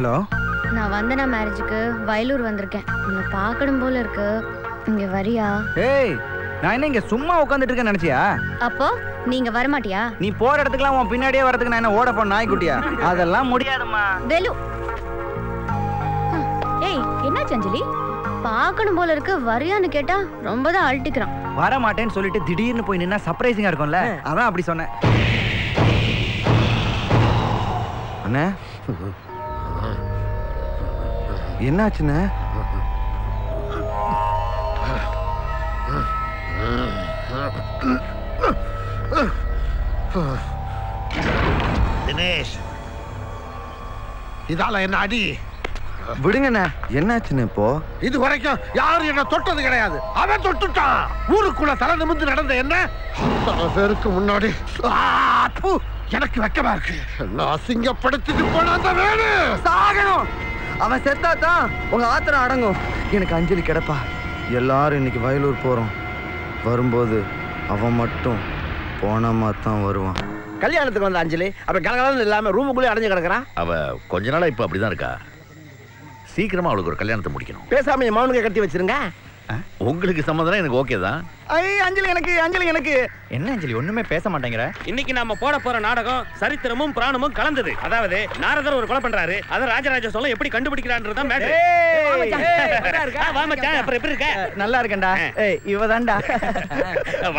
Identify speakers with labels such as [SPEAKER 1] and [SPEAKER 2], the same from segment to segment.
[SPEAKER 1] Hello?
[SPEAKER 2] நான் வந்தனா மேரேஜுக்கு வயலூர் வந்திருக்கேன். உன்னை பார்க்கணும் போல இருக்கு. இங்க வரியா?
[SPEAKER 1] ஏய் நான் என்ன இங்க சும்மா உட்காந்துட்டு இருக்கேன் நினைச்சியா?
[SPEAKER 2] அப்போ நீங்க வரமாட்டியா?
[SPEAKER 1] நீ போற இடத்துக்குலாம் உன் பின்னாடியே வரதுக்கு நான் என்ன ஓட போன நாய்க்குட்டியா? அதெல்லாம் முடியாதும்மா.
[SPEAKER 2] வேலு. ஏய் என்னாச்சு அஞ்சலி? பார்க்கணும் போல இருக்கு. வரியான்னு கேட்டா ரொம்ப தான் அழட்டிக்கிறான்.
[SPEAKER 1] வர மாட்டேன்னு சொல்லிட்டு திடீர்னு போய் நின்னா சர்ப்ரைசிங்கா இருக்கும்ல? அதான் அப்படி சொன்னேன். அண்ணே? என்னாச்சுண்ணே
[SPEAKER 3] தினேஷ். இதால என்ன அடி?
[SPEAKER 1] விடுங்கண்ணே என்னாச்சுண்ணே இப்போ?
[SPEAKER 3] இது வரைக்கும் யாரும் என்ன தொட்டது கிடையாது. அவன் தொட்டுட்டான். ஊருக்குள்ள தலை நிமிர்ந்து நடந்த என்ன? பேருக்கு முன்னாடி. எனக்கு வெக்கமா இருக்கு. நான் அசிங்கப்படுத்திட்டு போன அந்த வேலு.
[SPEAKER 1] சாகணும். அவன் செத்தா தான் உங்க ஆத்திரம் அடங்கும். எனக்கு அஞ்சலி கிடப்பா. எல்லாரும் இன்னைக்கு வயலூர் போறோம். வரும்போது அவன் மட்டும் போனமா தான் வருவான்.
[SPEAKER 4] கல்யாணத்துக்கு வந்த அஞ்சலி அப்ப கலகலன்னு இல்லாம ரூமுக்குள்ளே அடைஞ்சு கிடக்குறான்
[SPEAKER 5] அவ கொஞ்ச நாளா இப்ப அப்படிதான் இருக்கா? சீக்கிரமா அவளுக்கு ஒரு கல்யாணத்தை முடிக்கணும்.
[SPEAKER 4] பேசாம என் மௌனுக்கு கட்டி வச்சிருங்க.
[SPEAKER 5] உங்களுக்கு சம்மதம் எனக்கு ஓகே தான்.
[SPEAKER 1] ஐ அஞ்சலி எனக்கு அஞ்சலி எனக்கு. என்ன அஞ்சலி ஒண்ணுமே பேச மாட்டேங்கிற?
[SPEAKER 6] இன்னைக்கு நாம போட போற நாடகம் சரித்திரமும் பிராணமும் கலந்தது. அதாவது நாரதர் ஒரு கொலை பண்றாரு. அத ராஜராஜ சோழன் எப்படி கண்டுபிடிக்கிறான்றதுதான் மேட்டர் வா மச்சான் அப்புறம் எப்படி இருக்க?
[SPEAKER 1] நல்லா இருக்கேன்டா. இவதான்டா.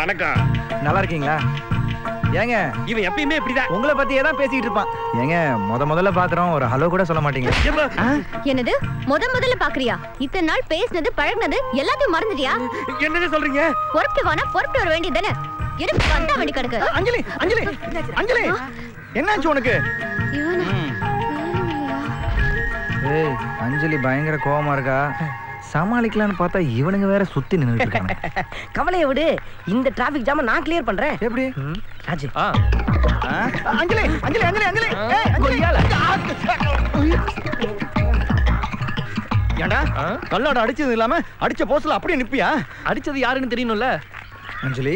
[SPEAKER 6] வணக்கம்.
[SPEAKER 1] நல்லா இருக்கீங்களா? ஏங்க
[SPEAKER 6] இவன் எப்பயுமே இப்படிதான்.
[SPEAKER 1] உங்களை பத்தியே தான் பேசிக்கிட்டு இருப்பான். ஏங்க முத முதல்ல பாக்குறோம் ஒரு ஹலோ கூட சொல்ல மாட்டீங்க?
[SPEAKER 2] என்னது? முத முதல்ல பாக்குறியா? இத்தனை நாள் பேசினது பழகுனது எல்லாத்தையும் மறந்துட்டியா?
[SPEAKER 6] என்னது சொல்றீங்க?
[SPEAKER 2] பொறுப்பு வேணா பொறுப்பு வர வேண்டியது தானே எனக்கு வந்தா வேண்டி கிடக்கு
[SPEAKER 1] அஞ்சலி அஞ்சலி அஞ்சலி. என்னாச்சு உனக்கு?
[SPEAKER 2] இவனா?
[SPEAKER 1] ஏய் அஞ்சலி பயங்கர கோவமா இருக்கா? சமாளிக்கலாம்னு பார்த்தா இவனுங்க வேற சுத்தி நின்னுட்டு இருக்காங்க.
[SPEAKER 7] கவலையை விடு. இந்த டிராபிக் ஜாம நான் கிளியர் பண்றேன்.
[SPEAKER 1] எப்படி?
[SPEAKER 7] ராஜு.
[SPEAKER 1] ஆ? அஞ்சலி அஞ்சலி அஞ்சலி அஞ்சலி. ஏய், அஞ்சலி. ஏண்டா? கல்லாட அடிச்சது இல்லாம அடிச்ச போஸ்ல அப்படியே நிப்பியா?
[SPEAKER 6] அடிச்சது யாருன்னு தெரியணும்ல
[SPEAKER 1] அஞ்சலி.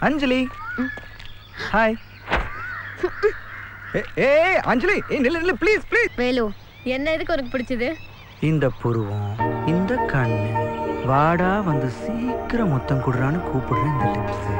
[SPEAKER 1] அஞ்சலி. ஹாய் ஏய் அஞ்சலி. ஏய் நில்லு நில்லு ப்ளீஸ் ப்ளீஸ்
[SPEAKER 2] வேலு என்ன எதுக்கு உனக்கு பிடிச்சது?
[SPEAKER 1] இந்த புருவம். இந்த கண்ணு வாடா வந்து சீக்கிரம் மொத்தம் கொடுறான்னு கூப்பிடுறேன் இந்த லிப்ஸு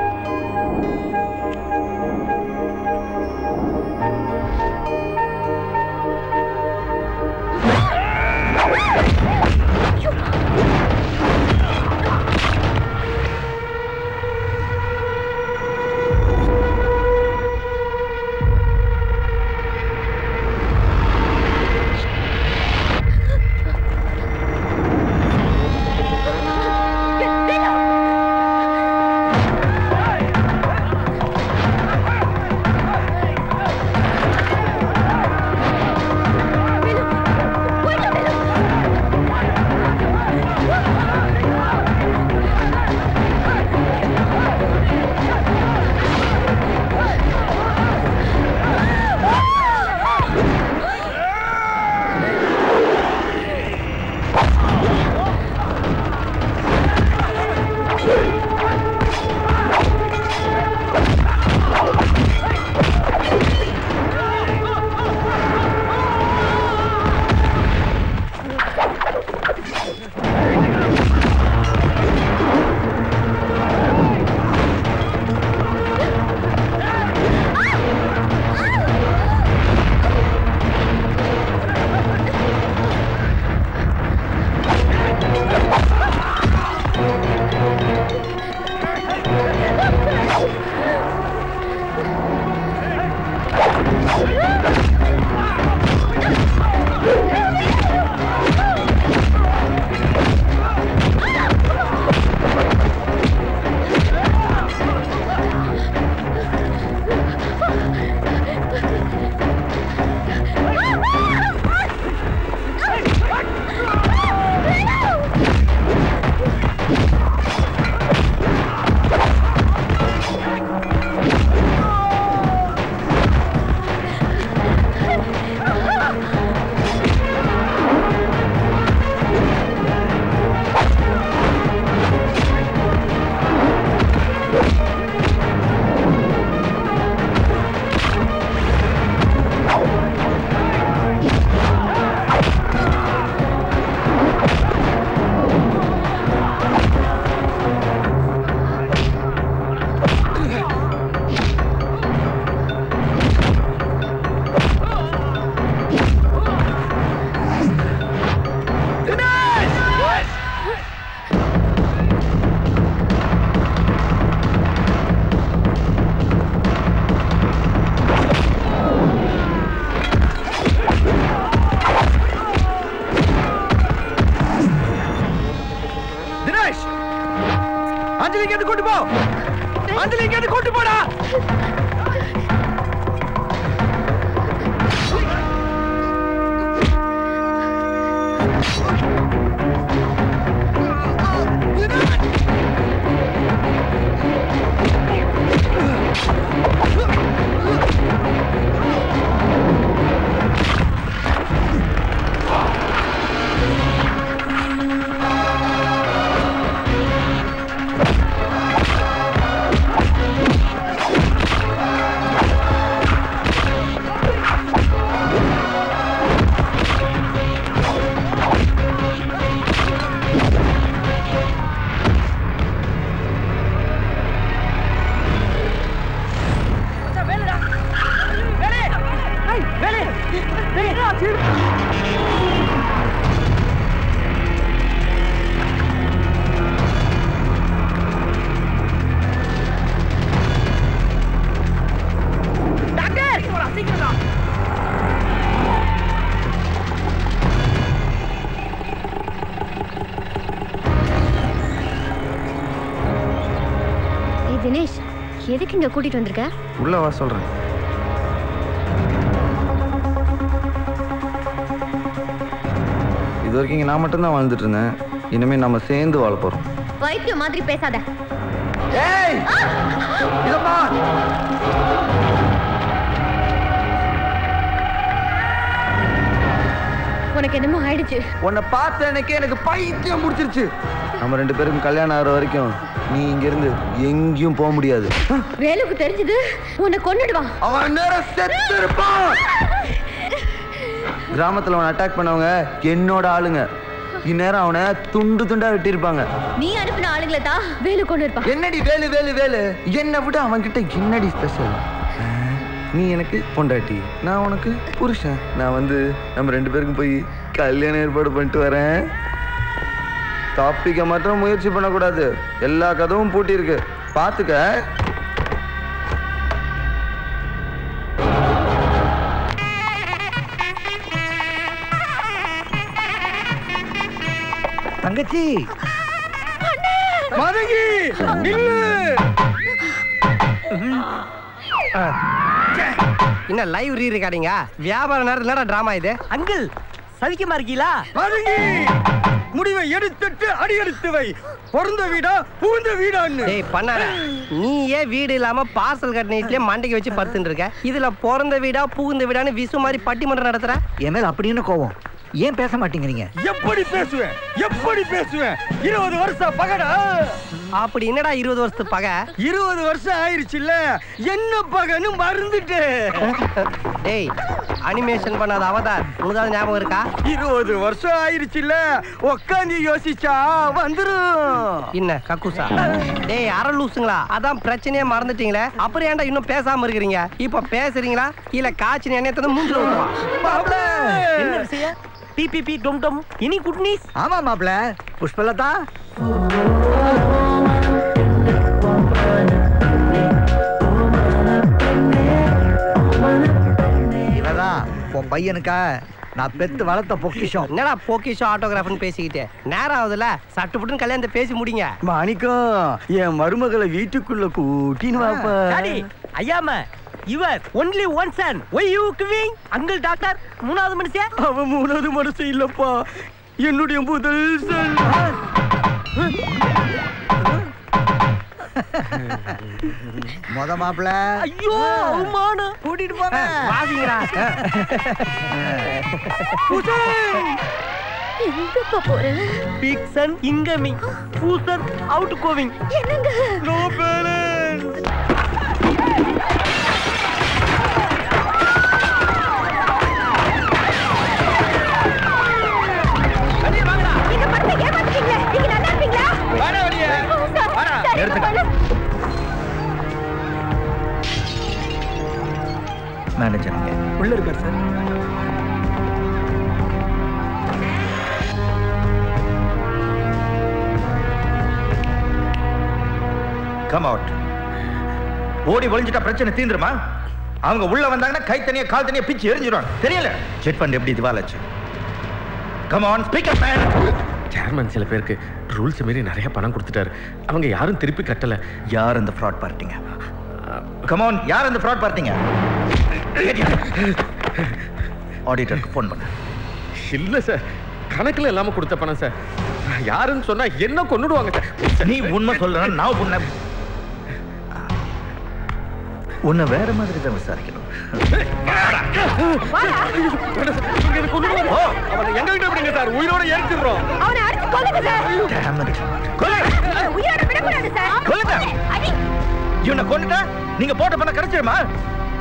[SPEAKER 2] தினேஷ் எதுக்கு இங்க கூட்டிட்டு வந்திருக்க?
[SPEAKER 8] உள்ள வா சொல்றேன். இது வரைக்கும் இங்க நான் மட்டும்தான் வாழ்ந்துட்டு இருந்தேன். இனிமே நம்ம சேர்ந்து வாழ போறோம்.
[SPEAKER 2] வைத்தியம் மாதிரி பேசாத.
[SPEAKER 8] ஏய்! இதம்மா
[SPEAKER 2] உனக்கு என்னமோ ஆயிடுச்சு.
[SPEAKER 8] உன்னை பார்த்த எனக்கே எனக்கு பைத்தியம் முடிச்சிருச்சு. நம்ம ரெண்டு பேருக்கும் கல்யாணம் ஆகிற வரைக்கும் நீ இங்க இருந்து எங்கேயும் போக முடியாது.
[SPEAKER 2] வேலுக்கு தெரிஞ்சது உன்னை கொன்னுடுவான்
[SPEAKER 8] அவன் நேரம் செத்து இருப்பான் கிராமத்துல அவனை அட்டாக் பண்ணவங்க என்னோட ஆளுங்க. இந்நேரம் அவனை துண்டு துண்டா வெட்டியிருப்பாங்க.
[SPEAKER 2] நீ அனுப்பின ஆளுங்களை தான் வேலு கொண்டு இருப்பான்
[SPEAKER 8] என்னடி வேலு வேலு வேலு? என்னை விட அவன்கிட்ட என்னடி ஸ்பெஷல் நீ எனக்கு பொண்டாட்டி நான் உனக்கு புருஷன். நான் வந்து நம்ம ரெண்டு பேருக்கும் போய் கல்யாணம் ஏற்பாடு பண்ணிட்டு வரேன். டாப்பிக்கை மட்டும் முயற்சி பண்ணக்கூடாது. எல்லா கதவும் பூட்டியிருக்கு. பார்த்துக்க
[SPEAKER 9] தங்கச்சி!
[SPEAKER 8] மதங்கி நில்லு!
[SPEAKER 9] என்ன லைவ் ரீ ரெக்கார்டிங்க வியாபார நேரத்துல என்னடா டிராமா இது? அங்கிள் சவிக்கமா இருக்கீங்களா?
[SPEAKER 8] மதங்கி முடிவை எடுத்துட்டு அடி எடுத்து வை. பிறந்த வீடா புகுந்த வீடான்னு.
[SPEAKER 9] டேய் பண்ணாத. நீ ஏன் வீடு இல்லாம பார்சல் கட்டின வீட்லயே மண்டைக்கு வச்சு படுத்துட்டு இருக்க? இதுல பிறந்த வீடா புகுந்த வீடான்னு விசு மாதிரி பட்டிமன்றம் நடத்துற?
[SPEAKER 1] என் மேல அப்படி என்ன கோவம்? ஏன் பேச மாட்டேங்கிறீங்க?
[SPEAKER 8] எப்படி பேசுவேன்? எப்படி பேசுவேன்? இருபது வருஷம் பகடா.
[SPEAKER 9] அப்படி என்னடா இருபது வருஷத்து பகை?
[SPEAKER 8] இருபது வருஷம் ஆயிருச்சுல்ல. என்ன பகன்னு மறந்துட்டு
[SPEAKER 9] டேய் அனிமேஷன் பண்ணாத அவதார். உனதாவது ஞாபகம் இருக்கா?
[SPEAKER 8] இருபது வருஷம் ஆயிருச்சுல்ல. உக்காந்து யோசிச்சா வந்துரும்.
[SPEAKER 9] என்ன கக்குசா? டேய் அரை லூசுங்களா? அதான் பிரச்சனையே மறந்துட்டீங்களே. அப்புறம் ஏன்டா இன்னும் பேசாம இருக்கிறீங்க? இப்ப பேசுறீங்களா? இல்ல காய்ச்சி எண்ணெய் தந்து மூஞ்சில என்ன விஷயம்? பிபிபி டும் டும். இனி குட் நியூஸ்
[SPEAKER 1] ஆமா மாப்ள புஷ்பலதா? பையனுக்கா? நான் பெத்து வளர்த்த பொக்கிஷம்.
[SPEAKER 9] என்னடா போக்கிஷோ ஆட்டோகிராஃப்னு பேசிக்கிட்டு? நேரம் ஆகுதுல சட்டு புட்டுன்னு கல்யாணத்தை பேசி முடிங்க.
[SPEAKER 8] மாணிக்கம் என் மருமகளை வீட்டுக்குள்ள கூட்டின்னு வாப்பா.
[SPEAKER 9] ஐயாம இவர் only one son why you giving uncle doctor மூணாவது மனுஷன்?
[SPEAKER 8] அவன் மூணாவது மனசு இல்லப்பா. என்னுடைய முதல் son.
[SPEAKER 1] முத மாப்பிள.
[SPEAKER 9] ஐயோ அவமானம்.
[SPEAKER 1] கூட்டிட்டு போங்க.
[SPEAKER 9] வாசிங்கடா.
[SPEAKER 2] எங்கப்பா போற?
[SPEAKER 9] இன்கமிங் பூசன் அவுட் கோவிங்.
[SPEAKER 2] என்னங்க?
[SPEAKER 8] No balance.
[SPEAKER 1] மேனேஜருங்க
[SPEAKER 8] உள்ள இருக்கார் சார்.
[SPEAKER 10] கம் அவுட் ஓடி ஒளிஞ்சிட்டா பிரச்சனை தீந்துருமா? அவங்க உள்ள வந்தாங்கன்னா கை தனியா கால் தனியா பிச்சு எரிஞ்சிடும் தெரியல. செட் ஃபண்ட் எப்படி திவாலாச்சு come on speaker man
[SPEAKER 6] chairman சில பேருக்கு ரூல்ஸ் மீறி நிறைய பணம் கொடுத்துட்டாரு. அவங்க யாரும் திருப்பி கட்டல.
[SPEAKER 10] யார் அந்த ஃப்ராட் பார்ட்டிங்க கமான் யார் அந்த ஃப்ராட் பார்ட்டிங்க ஆடிட்டருக்கு ஃபோன் பண்ணு.
[SPEAKER 6] இல்ல சார் கணக்குல இல்லாம கொடுத்த பணம் சார் யாருன்னு சொன்னா என்ன கொன்னுடுவாங்க சார்
[SPEAKER 10] நீ உண்மை சொல்ற நான் உன்னை உன்னை வேற மாதிரி தான் விசாரிக்கணும்.
[SPEAKER 6] அவனை எங்ககிட்ட விடுங்க சார் உயிரோட ஏறிச்சிடுறோம்
[SPEAKER 11] அவனை அடிச்சு கொல்லுங்க சார்! உயிரோட விடக்கூடாது சார்
[SPEAKER 10] கொல்லுங்க!
[SPEAKER 11] அடி.
[SPEAKER 10] இவனை கொண்டுட்டா நீங்க போட்ட பணம் கிடைச்சிருமா?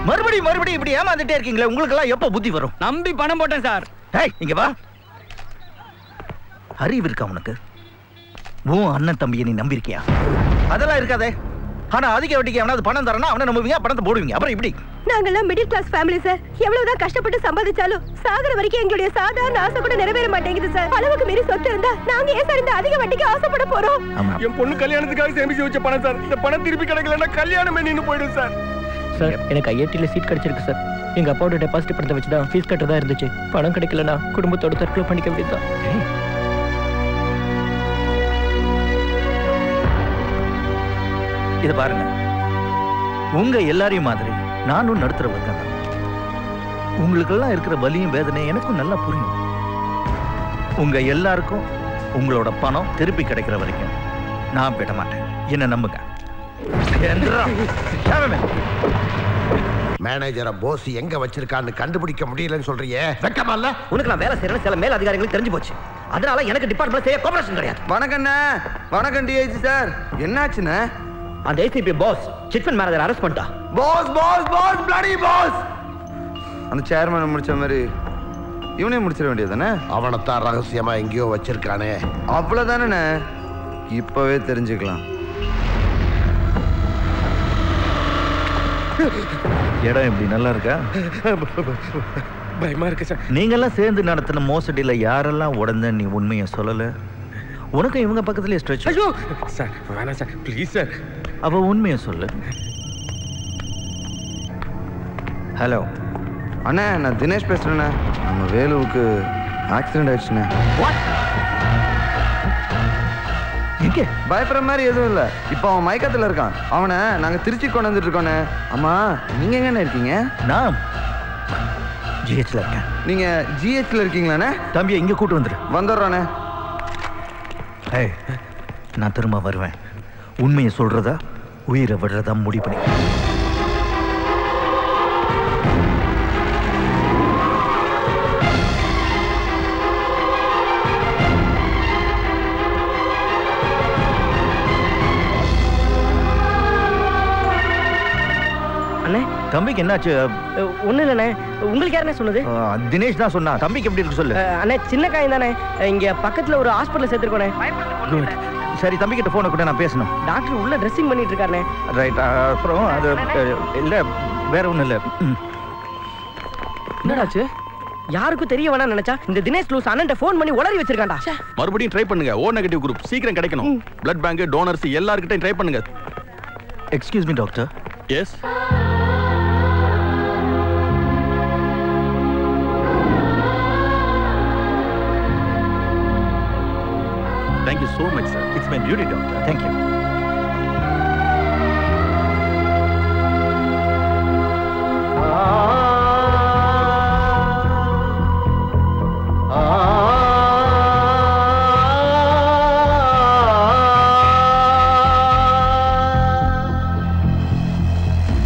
[SPEAKER 10] மறுபடியும் மறுபடியும் இப்படி ஏமாந்துட்டே இருக்கீங்களே உங்களுக்கு எல்லாம் எப்ப புத்தி வரும்?
[SPEAKER 7] நம்பி பணம் போட்டேன் சார்.
[SPEAKER 10] ஏய் இங்க வா. அறிவு இருக்கா உனக்கு? உன் அண்ணன் தம்பியை நீ நம்பியிருக்கியா? அதெல்லாம் இருக்காதே. ஆனா அதிக வட்டிக்கு எவனாவது பணம் தரனா அவனை நம்புவீங்க பணத்தை போடுவீங்க. அப்புறம் இப்படி.
[SPEAKER 11] நாங்கெல்லாம் மிடில் கிளாஸ் ஃபேமிலி சார். எவ்வளவுதான் கஷ்டப்பட்டு சம்பாதிச்சாலும் சாகர வரைக்கும் எங்களுடைய சாதாரண ஆசை கூட நிறைவேற மாட்டேங்குது சார். அளவுக்கு மீறி சொத்து இருந்தா நாங்க ஏன் சார் இந்த அதிக வட்டிக்கு ஆசைப்பட போறோம்?
[SPEAKER 6] என் பொண்ணு கல்யாணத்துக்காக சேமிச்சு வச்ச பணம் சார். இந்த பணம் திருப்பி கிடைக்கலன்னா கல்யாணமே நின்னு போயிடும் சார்.
[SPEAKER 7] சார். எனக்கு ஐஐடியில் சீட் கிடைச்சிருக்கு சார். எங்க அப்பாவோட டெபாசிட் பணத்தை வச்சு தான் ஃபீஸ் கட்டதா இருந்துச்சு. பணம் கிடைக்கலனா குடும்பத்தோட தற்கொலை பண்ணிக்க வேண்டியதுதான்.
[SPEAKER 10] இது பாருங்க. உங்க எல்லாரையும் மாதிரி நானும் நடுத்துற வர்க்கம் தான் உங்களுக்கெல்லாம் இருக்கிற வலியும் வேதனை எனக்கும் நல்லா புரியும். உங்க எல்லாருக்கும் உங்களோட பணம் திருப்பி கிடைக்கிற வரைக்கும் நான் விட மாட்டேன் என்ன நம்புங்க?
[SPEAKER 3] மேனேஜரை போஸ் எங்க வச்சிருக்கான்னு கண்டுபிடிக்க முடியலன்னு சொல்றியே. வெக்கமா இல்ல?
[SPEAKER 12] உனக்கு நான் வேலை செய்யறேன் சில மேல் அதிகாரிகளுக்கு தெரிஞ்சு போச்சு. அதனால எனக்கு டிபார்ட்மெண்ட் செய்ய கோபரேஷன் கிடையாது.
[SPEAKER 8] வணக்கண்ணே வணக்கம் டிஐஜி சார். என்னாச்சுண்ணே?
[SPEAKER 12] அந்த ACP boss chit fund manager arrest பண்ணிட்டா.
[SPEAKER 8] Boss boss boss bloody boss அந்த சேர்மனை முடிச்ச மாதிரி இவனே முடிச்சிட வேண்டியதானே
[SPEAKER 3] அவனைத்தான் ரகசியமா எங்கேயோ வச்சிருக்கானே.
[SPEAKER 8] அவ்வளோதானே இப்போவே தெரிஞ்சுக்கலாம்.
[SPEAKER 10] இடம் எப்படி நல்லா இருக்கா?
[SPEAKER 6] பயமா இருக்கு சார்.
[SPEAKER 10] நீங்கெல்லாம் சேர்ந்து நடத்தின மோசடியில யாரெல்லாம் உடந்த நீ உண்மையை சொல்லல? உனக்கு இவங்க பக்கத்துலயே ஸ்ட்ரெச்
[SPEAKER 6] ஐயோ! சார் வேணாம் சார். Please sir.
[SPEAKER 10] அவ உண்மையை சொல்லு. ஹலோ
[SPEAKER 8] அண்ணே நான் தினேஷ் பேசுறேண்ணே. நம்ம வேலுவுக்கு ஆக்சிடென்ட் ஆயிடுச்சுண்ணே.
[SPEAKER 10] எங்கே
[SPEAKER 8] பயப்படுற மாதிரி எதுவும் இல்லை. இப்போ அவன் மயக்கத்தில் இருக்கான். அவனை நாங்கள் திருச்சி கொண்டு வந்துட்டு இருக்கோண்ணே அம்மா நீங்கள் எங்கண்ணே இருக்கீங்க?
[SPEAKER 10] நான் ஜிஹெச்ல இருக்கேன்.
[SPEAKER 8] நீங்கள் ஜிஹெச்சில் இருக்கீங்களாண்ணே?
[SPEAKER 10] தம்பியை இங்க கூட்டு வந்துரு.
[SPEAKER 8] வந்துடுறோண்ணே.
[SPEAKER 10] ஏய் நான் திரும்ப வருவேன். உண்மையை சொல்றதா? உயிரை விடுறதா? முடிவு பண்ணி. தம்பிக்கு என்னாச்சு?
[SPEAKER 7] ஒன்றும் இல்லைண்ணே. உங்களுக்கு யாருண்ணே சொன்னது?
[SPEAKER 10] தினேஷ் தான் சொன்னா தம்பிக்கு எப்படி இருக்கு சொல்லு.
[SPEAKER 7] அண்ணே சின்ன காயம் தானே. இங்க பக்கத்துல ஒரு ஹாஸ்பிட்டல் சேர்த்துருக்கோண்ணே.
[SPEAKER 10] குட் சரி தம்பிக்கிட்ட போனை கூட நான் பேசணும்.
[SPEAKER 7] டாக்டர் உள்ள ட்ரெஸ்ஸிங் பண்ணிட்டு இருக்காருண்ணே.
[SPEAKER 10] ரைட் அப்புறம் அது இல்ல வேற ஒண்ணும் இல்ல.
[SPEAKER 7] என்னடாச்சு யாருக்கும் தெரிய வேணாம் நினைச்சா இந்த தினேஷ் லூஸ் அண்ணன் ஃபோன் பண்ணி உளறி வச்சிருக்கான்டா.
[SPEAKER 6] மறுபடியும் ட்ரை பண்ணுங்க. ஓ நெகட்டிவ் குரூப் சீக்கிரம் கிடைக்கணும். பிளட் பேங்க் டோனர்ஸ் எல்லார்கிட்டையும் ட்ரை பண்ணுங்க.
[SPEAKER 10] Excuse me doctor
[SPEAKER 6] yes so much, sir. It's
[SPEAKER 10] my duty, doctor. Thank you.